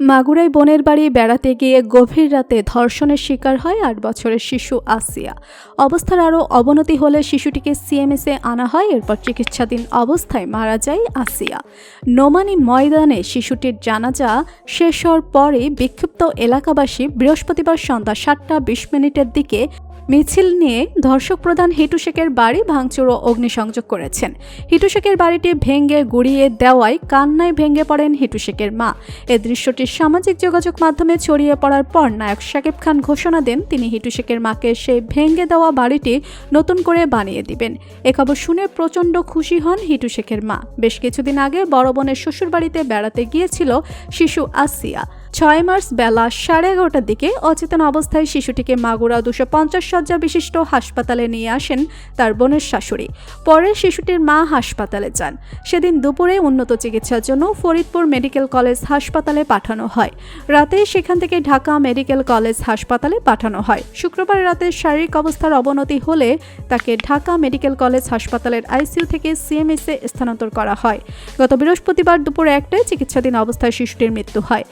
মাগুরায় বোনের বাড়ি বেড়াতে গিয়ে গভীর রাতে ধর্ষণের শিকার হয় আট বছরের শিশু আসিয়া। অবস্থার আরও অবনতি হলে শিশুটিকে সিএমএসে আনা হয়, এরপর চিকিৎসাধীন অবস্থায় মারা যায় আসিয়া। নোমানি ময়দানে শিশুটির জানাজা শেষ হওয়ার পরে বিক্ষিপ্ত এলাকাবাসী বৃহস্পতিবার সন্ধ্যা সাতটা বিশ মিনিটের দিকে মিছিল নিয়ে ধর্ষক প্রধান হিটু শেখের বাড়ি ভাঙচুর ও অগ্নিসংযোগ করেছেন। হিটু শেখের বাড়িটি ভেঙে গুড়িয়ে দেওয়ায় কান্নায় ভেঙে পড়েন হিটু শেখের মা। এ দৃশ্যটি সামাজিক যোগাযোগ মাধ্যমে ছড়িয়ে পড়ার পর নায়ক শাকিব খান ঘোষণা দেন, তিনি হিটু শেখের মাকে সেই ভেঙে দেওয়া বাড়িটি নতুন করে বানিয়ে দিবেন। এ খবর শুনে প্রচণ্ড খুশি হন হিটু শেখের মা। বেশ কিছুদিন আগে বড় বোনের শ্বশুর বাড়িতে বেড়াতে গিয়েছিল শিশু আসিয়া। ছয় মার্চ বেলা সাড়ে এগারোটার দিকে অচেতন অবস্থায় শিশুটিকে মাগুরা দুশো পঞ্চাশ শয্যা বিশিষ্ট হাসপাতালে নিয়ে আসেন তার বোনের শাশুড়ি। পরে শিশুটির মা হাসপাতালে যান। সেদিন দুপুরে উন্নত চিকিৎসার জন্য ফরিদপুর মেডিকেল কলেজ হাসপাতালে পাঠানো হয়। রাতে সেখান থেকে ঢাকা মেডিকেল কলেজ হাসপাতালে পাঠানো হয়। শুক্রবার রাতে শারীরিক অবস্থার অবনতি হলে তাকে ঢাকা মেডিকেল কলেজ হাসপাতালের আইসিইউ থেকে সিএমএসে স্থানান্তর করা হয়। গত বৃহস্পতিবার দুপুরে একটায় চিকিৎসাধীন অবস্থায় শিশুটির মৃত্যু হয়।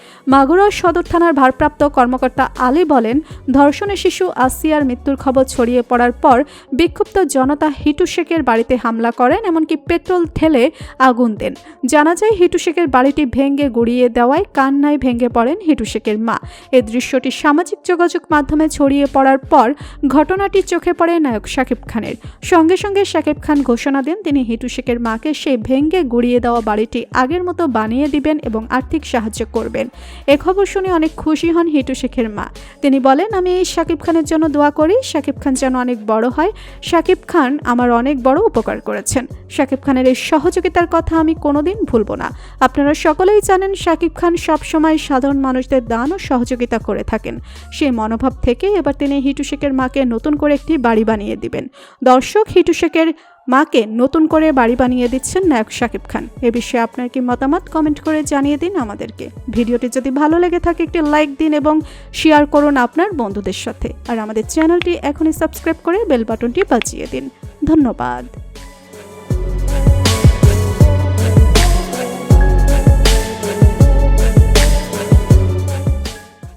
মাগুরা সদর থানার ভারপ্রাপ্ত কর্মকর্তা আলী বলেন, ধর্ষণের শিশু আসিয়ার মৃত্যুর খবর ছড়িয়ে পড়ার পর বিক্ষুব্ধ জনতা হিটু শেখের বাড়িতে হামলা করেন, এমনকি পেট্রোল ঠেলে আগুন দেন। জানা যায়, হিটু শেখের বাড়িটি ভেঙে গুড়িয়ে দেওয়ায় কান্নায় ভেঙে পড়েন হিটু শেখের মা। এই দৃশ্যটি সামাজিক যোগাযোগ মাধ্যমে ছড়িয়ে পড়ার পর ঘটনাটি চোখে পড়ে নায়ক শাকিব খানের। সঙ্গে সঙ্গে শাকিব খান ঘোষণা দেন, তিনি হিটু শেখের মাকে সেই ভেঙে গুড়িয়ে দেওয়া বাড়িটি আগের মতো বানিয়ে দিবেন এবং আর্থিক সাহায্য করবেন। এ খবর শুনে অনেক খুশি হন হিটু শেখের মা। তিনি বলেন, আমি এই শাকিব খানের জন্য দোয়া করি। শাকিব খান যেন অনেক বড় হয়। শাকিব খান আমার অনেক বড় উপকার করেছেন। শাকিব খানের এই সহযোগিতার কথা আমি কোনোদিন ভুলব না। আপনারা সকলেই জানেন, শাকিব খান সবসময় সাধারণ মানুষদের দান ও সহযোগিতা করে থাকেন। সেই মনোভাব থেকে এবার তিনি হিটু শেখের মাকে নতুন করে একটি বাড়ি বানিয়ে দিবেন। দর্শক, হিটু শেখের মাকে নতুন করে বাড়ি বানিয়ে দিচ্ছেন নায়ক শাকিব খান। এ বিষয়ে আপনার কি মতামত কমেন্ট করে জানিয়ে দিন আমাদেরকে। ভিডিওটি যদি ভালো লেগে থাকে একটি লাইক দিন এবং শেয়ার করুন আপনার বন্ধুদের সাথে। আর আমাদের চ্যানেলটি এখনই সাবস্ক্রাইব করে বেল বাটনটি বাজিয়ে দিন। ধন্যবাদ।